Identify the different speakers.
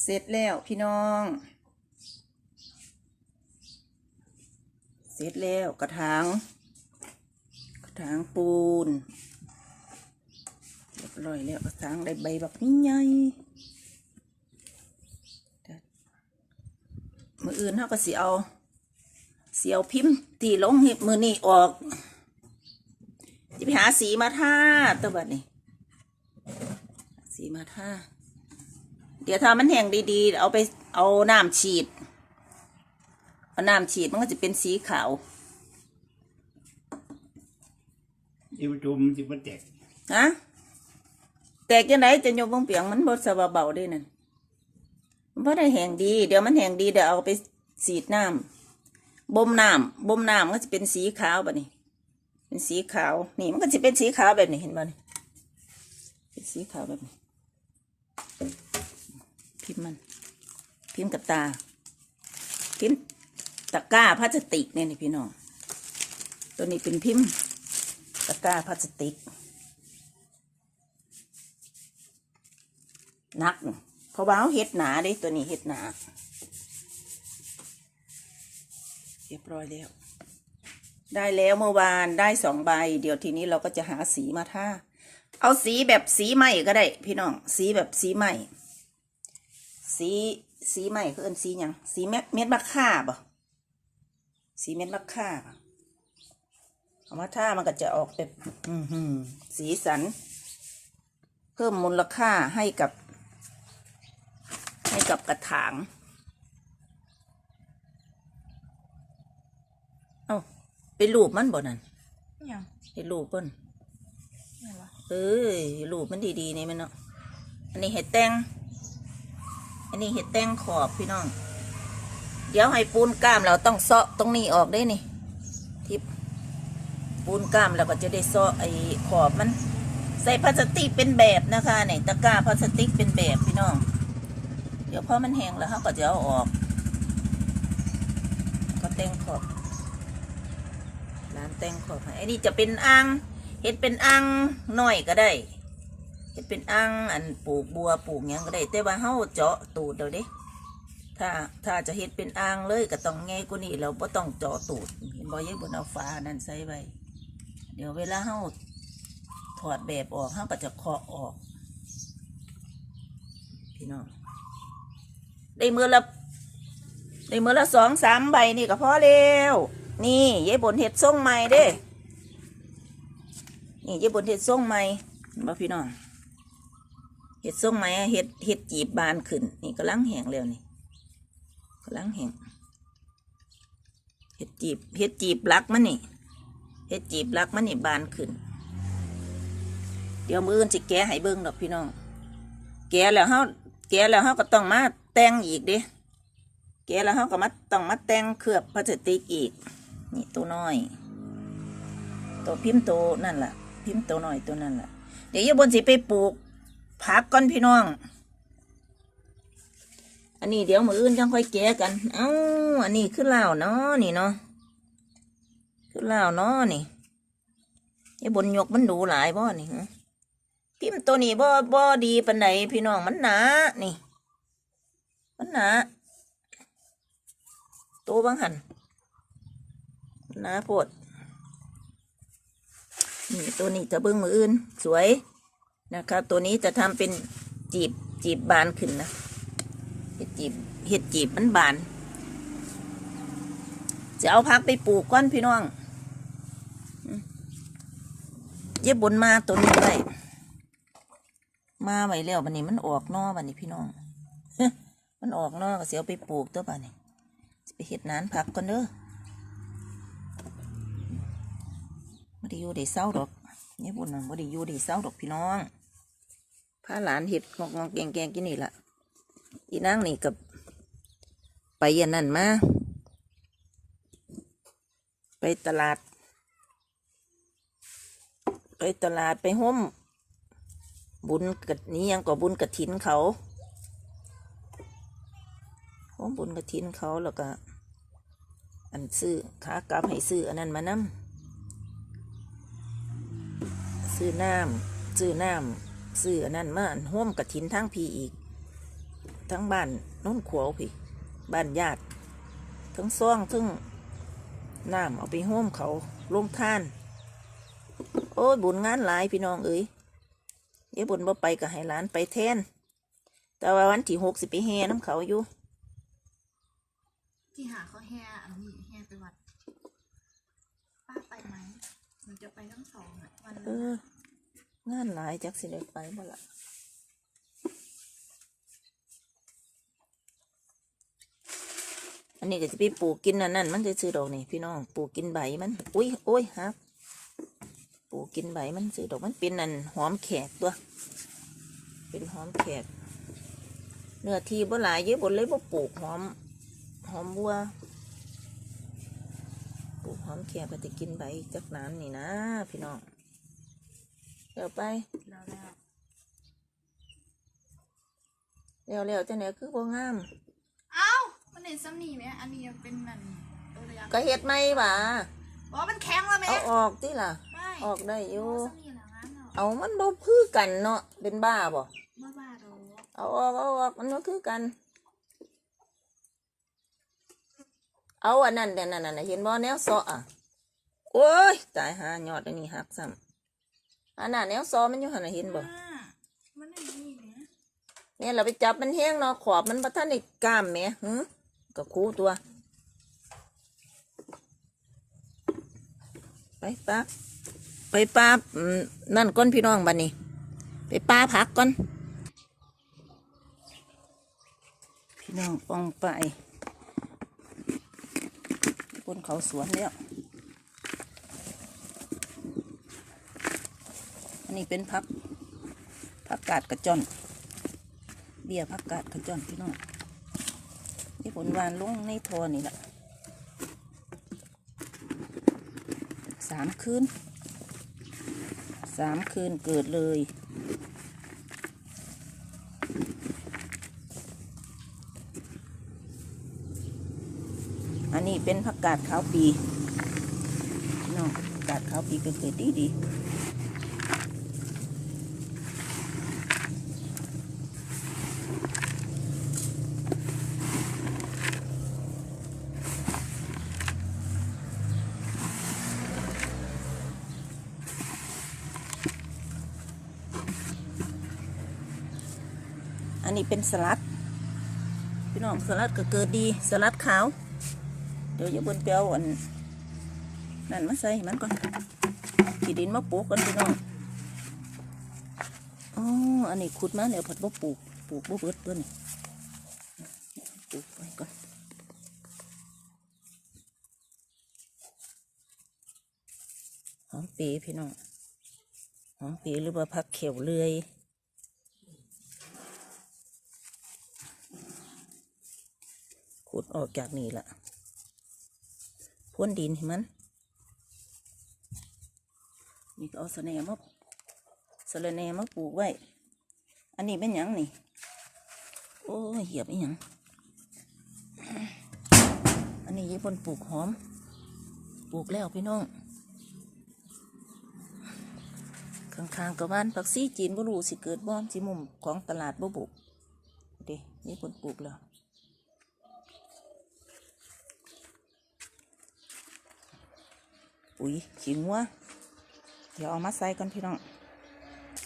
Speaker 1: เสร็จแล้วพี่น้อง เสร็จแล้วกระถาง กระถางปูนเรียบร้อยแล้วกระถางได้ใบแบบนี้ใหญ่มืออื่นเขาก็สิเอาเสียวพิมพ์ตีลงเห็บมือนี่ออก จะไปหาสีมาทาตัวบัดนี้ สีมาทา เดี๋ยวถ้ามันแห้งดีๆ เอาไปเอาน้ำฉีด เอาน้ำฉีดมันก็จะเป็นสีขาว
Speaker 2: ที่ประชุมที่มันแตก
Speaker 1: ฮะแตกยังไงจะโยมบงเปียงมันบดสบาเบาด้วยนั่นมันบ่ได้แห้งดี เดี๋ยวมันแห้งดีเดี๋ยวเอาไปสีดน้ำบ่มน้ำบ่มน้ำมันก็จะเป็นสีขาวแบบนี้ เป็นสีขาว นี่มันก็จะเป็นสีขาวแบบนี้เห็นบ่นี่เป็นสีขาวแบบนี้ พิมพ์มัน พิมพ์กับตา พิมพ์ตะกร้าพลาสติกเนี่ยนี่พี่น้อง ตัวนี้เป็นพิมพ์ตะกร้าพลาสติก นักเพราะว่าเขาเห็ดหนาเด้ตัวนี้เห็ดหนา เรียบร้อยแล้ว ได้แล้วเมื่อวานได้สองใบ เดี๋ยวทีนี้เราก็จะหาสีมาท่าเอาสีแบบสีใหม่ก็ได้ พี่น้อง สีแบบสีใหม่ สีสีใหม่คือเอินสีหยังสีเม็ดเม็ดมะค่าบ่สีเม็ดมะค่าบ่เอามาท่ามันก็จะออกแบบอือหือสีสัน เพิ่มมูลค่าให้กับ ให้กับกระถาง เอ้าไปรูปมันบ่นั่น
Speaker 3: ยัง
Speaker 1: ไปรูปเพิ่น
Speaker 3: ยังวะ
Speaker 1: เอ้ยรูปมันดีๆนี่มันเนาะอันนี้เห็ดแตง อันนี้เห็ดแตงขอบพี่น้อง เดี๋ยวให้ปูนกล้ามเราต้องเซาะตรงนี้ออกได้นี่ทิปปูนกล้ามเราก็จะได้เซาะไอ้ขอบมัน ใส่พลาสติกเป็นแบบนะคะเนี่ยตะกร้าพลาสติกเป็นแบบพี่น้อง เดี๋ยวพอมันแห้งแล้วเขาก็จะเอาออก ก็แตงขอบร้านแตงขอบไอ้นี่จะเป็นอ่างเห็ดเป็นอ่างหน่อยก็ได้ เห็ดเป็นอ่างอันปลูกบัวปลูกหยังก็ได้แต่ว่าเฮาเจาะตูดเดี๋ยวเด้ถ้าถ้าจะเห็ดเป็นอ่างเลยก็ต้องแง่กว่านี้เราไ่ต้องเจาะตูดเห็นบ่ยังบนเอาฟ้านั่นใส่ไว้เดี๋ยวเวลาเฮาถอดแบบออกเฮาก็จะเคาะออก พี่น้องได้มือละได้มือละสองสามใบนี่ก็พอแล้วนี่ยายบนเห็ดส่งใหม่เด้นี่ยายบนเห็ดส่งใหม่เห็นบ่พี่น้อง เห็ดส่งใหมเห็ดเห็ดจีบบานขึ้น นี่กำลังแห้งแล้วนี่กำลังแห้งเห็ดจีบเห็ดจีบรักมันนี่เห็ดจีบรักมันนี่บานขึ้น เดี๋ยวมืออื่นสิแกะให้เบิ่งดอกพี่น้อง แกะแล้วเฮาแกะแล้วเฮาก็ต้องมาแต่งอีกเด้แกะแล้วเฮาก็มาต้องมาแต่งเคลือบพลาสติกอีก นี่ตัวน้อย ตัวพิมพ์ตัวนั่นแหละพิมพ์ตัวน้อยตัวนั่นแหละเดี๋ยวยบนสิไปปลูก ผักก่อนพี่น้อง อันนี้เดี๋ยวมืออื่นจังค่อยแกะกัน เอ้า อันนี้คือลาวเนาะนี่เนาะคือลาวเนาะนี่ยายบนยกมันดูหลายบ่นี่พิมพ์ตัวนี้บ่บ่ดีปานใดพี่น้องมันหนานี่ มันหนาตัวบางหันมันหนาโพดนี่ตัวนี้จะเบิ้งมืออื่น สวย นะครับตัวนี้จะทำเป็นจีบจีบบานขึ้นนะเห็ดจีบเห็ดจีบมันบานจะเอาพักไปปลูกก้อนพี่น้องเย็บบนมาตัวนี้ไว้มาไว้แล้วบันนี้มันออกนอบันนี้พี่น้อง มันออกนอก็เสียเอาไปปลูกตัวบันนี้ไปเห็ดนานผักก่อนเด้อไม่ได้อยู่ได้เศร้าดอกเนี่ยบุญมันไม่ได้อยู่ได้เศร้าดอกพี่น้อง พาหลานเห็ดงอกงอกแกงแกงกินนี่ละอีนั่งนี่กับไปยันนั่นมา ไปตลาด ไปตลาดไปห้มบุญกะนี้ยังก็บุญกระถินเขาโอ้บุญกระถินเขาแล้วก็อันซื้อขากลับให้ซื้ออันนั้นมานำซื้อน้ำซื้อน้ำ ซื้ออันนั้นมาอันห่วมกระถินทั้งพีอีก ทั้งบ้านโน้นขวาวพี่บ้านญาติ ทั้งซ่องทั้งน้ำเอาไปห้มเขาลงท่าน โอ้ยบุญงานหลายพี่น้องเอ้ยเดี๋ยวบุญบ่ไปก็ให้หลานไปแทน แต่ว่าวันที่หกสิไปแห่น้ำเขาอยู่
Speaker 3: ที่หาเขาแห่อันนี้แห่ไปวัดป้าไปไหมหนูจะไปทั้งสองอะวัน
Speaker 1: เออ งานหลายจักสิได้ไปบ่ละอันนี้ก็จะไปปลูกกินนั่นนั่นมันจะซื้อดอกนี่พี่น้องปลูกกินใบมัน อุ้ยโอ้ยฮับปลูกกินใบมันซื้อดอกมันเป็นนั่นหอมแขกตัว เป็นหอมแขกเนื้อที่บ่หลายเยอะบนเลยบ่ปลูกหอมหอมบัวปลูกหอมแขกก็จะกินใบจักน้ำนี่นะพี่น้อง เดี๋ยวไป
Speaker 3: แล้วแล้ว
Speaker 1: เร็วเร็วจะไหนคือบ่งาม
Speaker 3: เอ้า มันเห็นซ้ำนี่ไหมอันนี้เป็นนั่นตัวระยะ
Speaker 1: ก็เฮ็ดไหมบ่า
Speaker 3: บอกว่ามันแข็งแล้วไหม
Speaker 1: เอาออกติล่ะ
Speaker 3: ไม่
Speaker 1: ออกได้อยู่
Speaker 3: ซ้ำนี่แหละงั้นเนาะ
Speaker 1: เอามันบ่คือกันเนาะเป็นบ้าบ่
Speaker 3: บ้าบ้าโด
Speaker 1: เอาออกเอาออกมันบ่คือกัน เอาอันนั้นแต่นั่นน่ะเห็นบ่แนวเซาะอะโอ้ยตายหายอดอันนี้หักซ้ำ อันนั้นแนวซอมันอยู่หั่นน่ะเห็นบ่
Speaker 3: อ่ามันอันนี้เนี่ย
Speaker 1: เนี่ยเราไปจับมันแห้งเนาะขอบมันบ่ทันได้กล้ามแหมหึก็คูตัว ไปป้าไปป้าอืมนั่นก้อนพี่น้องบัดนี้ ไปป้าพักก่อน พี่น้องปองไปบนเขาสวนแล้ว นนี้เป็นพักพักกาดกระจอน เบี้ยพักกาดกระจอนพี่น้องนี่ผลวานลงในทอนี่แหละสามคืนสามคืนเกิดเลยอันนี้เป็นผักกาดขาวปีน้องผักกาดขาวปีก็เกิดดีดี นนี้เป็นสลัด พี่น้องสลัดก็เกิดดีสลัดขาว เดี๋ยวยาบนเปียวอันนั่นมาใส่ให้มันก่อนขีดินมาปลูกก่อนพี่น้องอ๋ออันนี้ขุดมาแล้วผัดบ่ปลูกปลูกบ่เบิดตัวนี่ปลูกไว้ก่อนหอมปีพี่น้องหอมปีหรือว่าผักเขียวเลื่อย ดออกจากนี่ละพ่นดินให้มัน นี่ก็เอาสแหนมาสแหนมาปลูกไว้ อันนี้เป็นหยังนี่ โอ้ย เหยียบอีหยัง อันนี้ยี่ปนปลูกหอม ปลูกแล้วพี่น้องข้างๆกับบ้านผักซีจีนบ่รู้สิเกิดบ่อนสิมุมของตลาดบ่บุกเด้นี่ปนปลูกแล้ว ปุ๋ยขิงวัวเดี๋ยวเอามาใส่ก่อนพี่น้อง